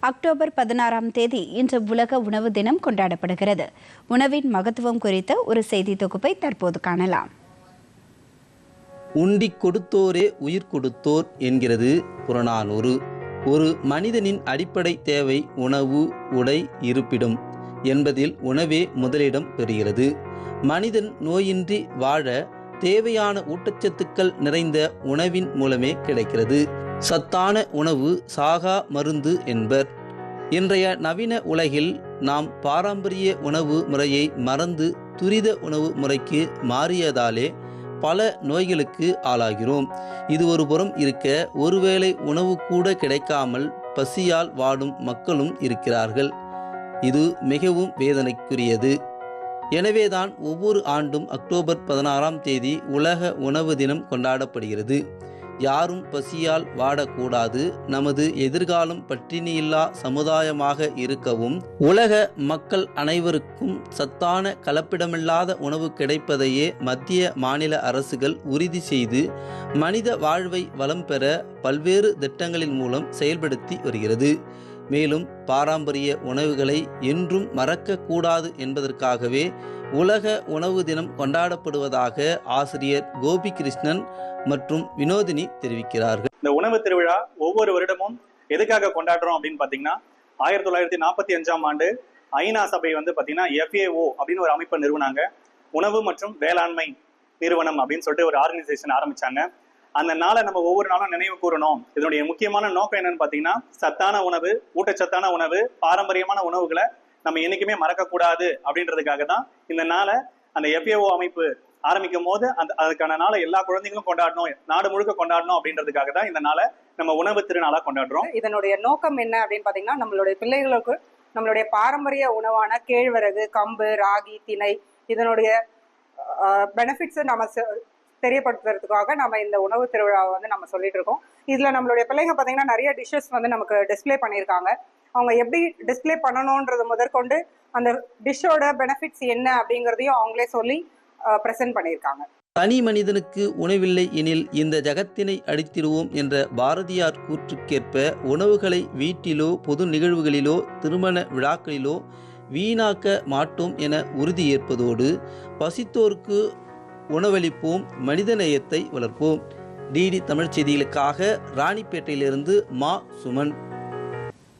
October பதினாறாம் தேதி இன்று உலக உணவு தினம் கொண்டாடப்படுகிறது. உணவின் மகத்துவம் குறித்த ஒரு செய்தி தொகுப்பை தற்போது காணலாம். உண்டி கொடுத்தோரே உயிர் கொடுத்தோர் என்கிறது புறநானூறு. ஒரு மனிதனின் அடிப்படை தேவை உணவு உடை இருப்பிடம் என்பதில் உணவே முதலிடம் பெறுகிறது. மனிதன் நோயின்றி வாழ தேவையான ஊட்டச்சத்துக்கள் நிறைந்த உணவின் மூலமே கிடைக்கிறது. சத்தான உணவு சாகா மருந்து என்பர். இன்றைய நவீன உலகில் நாம் பாரம்பரிய உணவு முறையை மறந்து துரித உணவு முறைக்கு மாறியதாலே பல நோய்களுக்கு ஆளாகிறோம். இது ஒரு புறம் இருக்க ஒருவேளை உணவு கூட கிடைக்காமல் பசியால் வாடும் மக்களும் இருக்கிறார்கள். இது மிகவும் வேதனைக்குரியது. எனவேதான் ஒவ்வொரு ஆண்டும் அக்டோபர் பதினாறாம் தேதி உலக உணவு தினம் கொண்டாடப்படுகிறது. யாரும் பசியால் வாடக்கூடாது. நமது எதிர்காலம் பட்டினியில்லா சமுதாயமாக இருக்கவும் உலக மக்கள் அனைவருக்கும் சத்தான கலப்பிடமில்லாத உணவு கிடைப்பதையே மத்திய மாநில அரசுகள் உறுதி செய்து மனித வாழ்வை வளம் பெற பல்வேறு திட்டங்களின் மூலம் செயல்படுத்தி வருகிறது. மேலும் பாரம்பரிய உணவுகளை என்றும் மறக்கக்கூடாது என்பதற்காகவே உலக உணவு தினம் கொண்டாடப்படுவதாக ஆசிரியர் கோபி கிருஷ்ணன் மற்றும் வினோதினி தெரிவிக்கிறார்கள். இந்த உணவு திருவிழா ஒவ்வொரு வருடமும் எதுக்காக கொண்டாடுறோம் அப்படின்னு பாத்தீங்கன்னா ஆயிரத்தி தொள்ளாயிரத்தி நாற்பத்தி அஞ்சாம் ஆண்டு ஐநா சபை வந்து பாத்தீங்கன்னா எஃப்ஏஓ அப்படின்னு ஒரு அமைப்பை நிறுவனாங்க. உணவு மற்றும் வேளாண்மை நிறுவனம் அப்படின்னு சொல்லிட்டு ஒரு ஆர்கனைசேஷன் ஆரம்பிச்சாங்க. அந்த நாளை நம்ம ஒவ்வொரு நாளும் நினைவு கூறணும். இதனுடைய முக்கியமான நோக்கம் என்னன்னு பாத்தீங்கன்னா சத்தான உணவு ஊட்டச்சத்தான உணவு பாரம்பரியமான உணவுகளை நம்ம என்னைக்குமே மறக்கக்கூடாது அப்படின்றதுக்காக தான் இந்த நாளை அந்த எஃப்ஏஓ அமைப்பு ஆரம்பிக்கும் போது அந்த அதுக்கான நாளை எல்லா குழந்தைங்களும் கொண்டாடணும் நாடு முழுக்க கொண்டாடணும் அப்படின்றதுக்காக தான் இந்த நாளை நம்ம உணவு திருநாளா கொண்டாடுறோம். இதனுடைய நோக்கம் என்ன அப்படின்னு பாத்தீங்கன்னா நம்மளுடைய பிள்ளைகளுக்கு நம்மளுடைய பாரம்பரிய உணவான கேழ்வரகு கம்பு ராகி திணை இதனுடைய பெனிஃபிட்ஸை நம்ம செ- தெரியப்படுத்துறதுக்காக நம்ம இந்த உணவு திருவிழாவை வந்து நம்ம சொல்லிட்டு இருக்கோம். இதுல நம்மளுடைய பிள்ளைங்க பாத்தீங்கன்னா நிறைய டிஷ்ஷஸ் வந்து நமக்கு டிஸ்பிளே பண்ணியிருக்காங்க. அவங்க எப்படி டிஸ்ப்ளே பண்ணணுன்றது முதற்கொண்டு அந்த டிஷ்ஷோட பெனிஃபிட்ஸ் என்ன அப்படிங்கிறதையும் அவங்களே சொல்லி ப்ரெசென்ட் பண்ணியிருக்காங்க. தனி மனிதனுக்கு உணவில்லை எனில் இந்த ஜகத்தினை அடித்திடுவோம் என்ற பாரதியார் கூற்றுக்கேற்ப உணவுகளை வீட்டிலோ பொது நிகழ்வுகளிலோ திருமண விழாக்களிலோ வீணாக்க மாட்டோம் என உறுதியேற்பதோடு பசித்தோருக்கு உணவளிப்போம் மனிதநேயத்தை வளர்ப்போம். டிடி தமிழ் செய்திகளுக்காக ராணிப்பேட்டையிலிருந்து மா சுமன்.